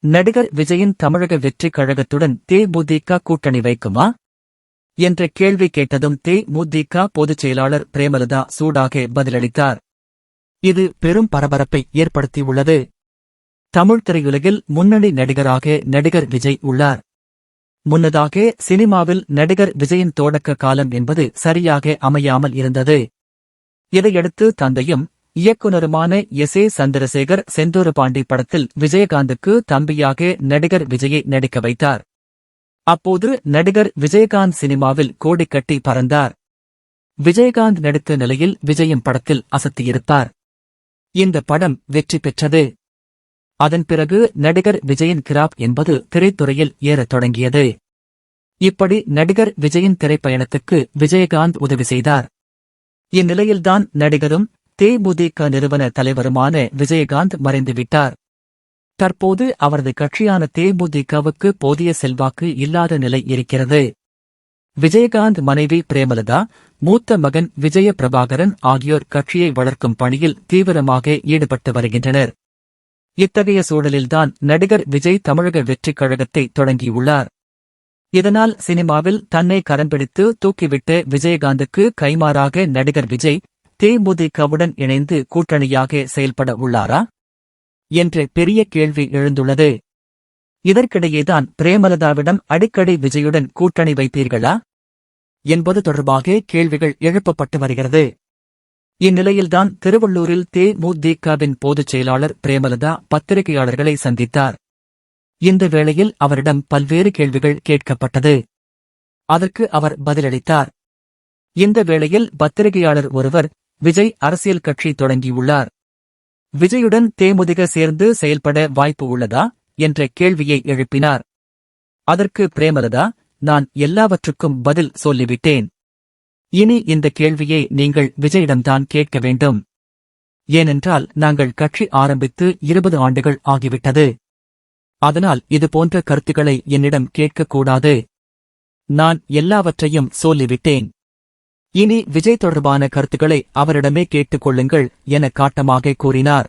நடிகர் விஜயின் தமிழக வெற்றிக் கழகத்துடன் தேமுதிக கூட்டணி வைக்குமா? என்ற கேள்வி கேட்டதும் தேமுதிக பொதுச் செயலாளர் பிரேமலதா சூடாக பதிலளித்தார். இது பெரும் பரபரப்பை ஏற்படுத்தியுள்ளது. தமிழ் திரையுலகில் முன்னணி நடிகராக நடிகர் விஜய் உள்ளார். முன்னதாக சினிமாவில் நடிகர் விஜயின் தொடக்க காலம் என்பது சரியாக அமையாமல் இருந்தது. இதையடுத்து தந்தையும் இயக்குனருமான எஸ் ஏ சந்திரசேகர் செந்தூரபாண்டி படத்தில் விஜயகாந்துக்கு தம்பியாக நடிகர் விஜயை நடிக்க வைத்தார். அப்போது நடிகர் விஜயகாந்த் சினிமாவில் கோடிக்கட்டி பறந்தார். விஜயகாந்த் நடித்த நிலையில் விஜயம் படத்தில் அசத்தியிருப்பார். இந்த படம் வெற்றி பெற்றது. அதன் பிறகு நடிகர் விஜயின் கிராப் என்பது திரைத்துறையில் ஏறத் தொடங்கியது. இப்படி நடிகர் விஜயின் திரைப்பயணத்துக்கு விஜயகாந்த் உதவி செய்தார். இந்நிலையில்தான் நடிகரும் தேமுதிக நிறுவன தலைவருமான விஜயகாந்த் மறைந்துவிட்டார். தற்போது அவரது கட்சியான தேமுதிகவுக்கு போதிய செல்வாக்கு இல்லாத நிலை இருக்கிறது. விஜயகாந்த் மனைவி பிரேமலதா மூத்த மகன் விஜய பிரபாகரன் ஆகியோர் கட்சியை வளர்க்கும் பணியில் தீவிரமாக ஈடுபட்டு வருகின்றனர். இத்தகைய சூழலில்தான் நடிகர் விஜய் தமிழக வெற்றிக் கழகத்தை தொடங்கியுள்ளார். இதனால் சினிமாவில் தன்னை கரம்பிடித்து தூக்கிவிட்ட விஜயகாந்துக்கு கைமாறாக நடிகர் விஜய் தேமுதிகவுடன் இணைந்து கூட்டணியாக செயல்பட உள்ளாரா? என்ற பெரிய கேள்வி எழுந்துள்ளது. இதற்கிடையேதான் பிரேமலதாவிடம் அடிக்கடி விஜயுடன் கூட்டணி வைப்பீர்களா? என்பது தொடர்பாக கேள்விகள் எழுப்பப்பட்டு வருகிறது. இந்நிலையில்தான் திருவள்ளூரில் தேமுதிகவின் பொதுச் செயலாளர் பிரேமலதா பத்திரிகையாளர்களை சந்தித்தார். இந்த வேளையில் அவரிடம் பல்வேறு கேள்விகள் கேட்கப்பட்டது. அதற்கு அவர் பதிலளித்தார். இந்த வேளையில் பத்திரிகையாளர் ஒருவர் விஜய் அரசியல் கட்சி தொடங்கியுள்ளார். விஜயுடன் தேமுதிக சேர்ந்து செயல்பட வாய்ப்பு உள்ளதா என்ற கேள்வியை எழுப்பினார். அதற்கு பிரேமலதா நான் எல்லாவற்றுக்கும் பதில் சொல்லிவிட்டேன். இனி இந்த கேள்வியை நீங்கள் விஜயிடம்தான் கேட்க வேண்டும். ஏனென்றால் நாங்கள் கட்சி ஆரம்பித்து இருபது ஆண்டுகள் ஆகிவிட்டது. அதனால் இது போன்ற கருத்துக்களை என்னிடம் கேட்கக்கூடாது. நான் எல்லாவற்றையும் சொல்லிவிட்டேன். இனி விஜய் தொடர்பான கருத்துக்களை அவரிடமே கேட்டுக் கொள்ளுங்கள் என காட்டமாக கூறினார்.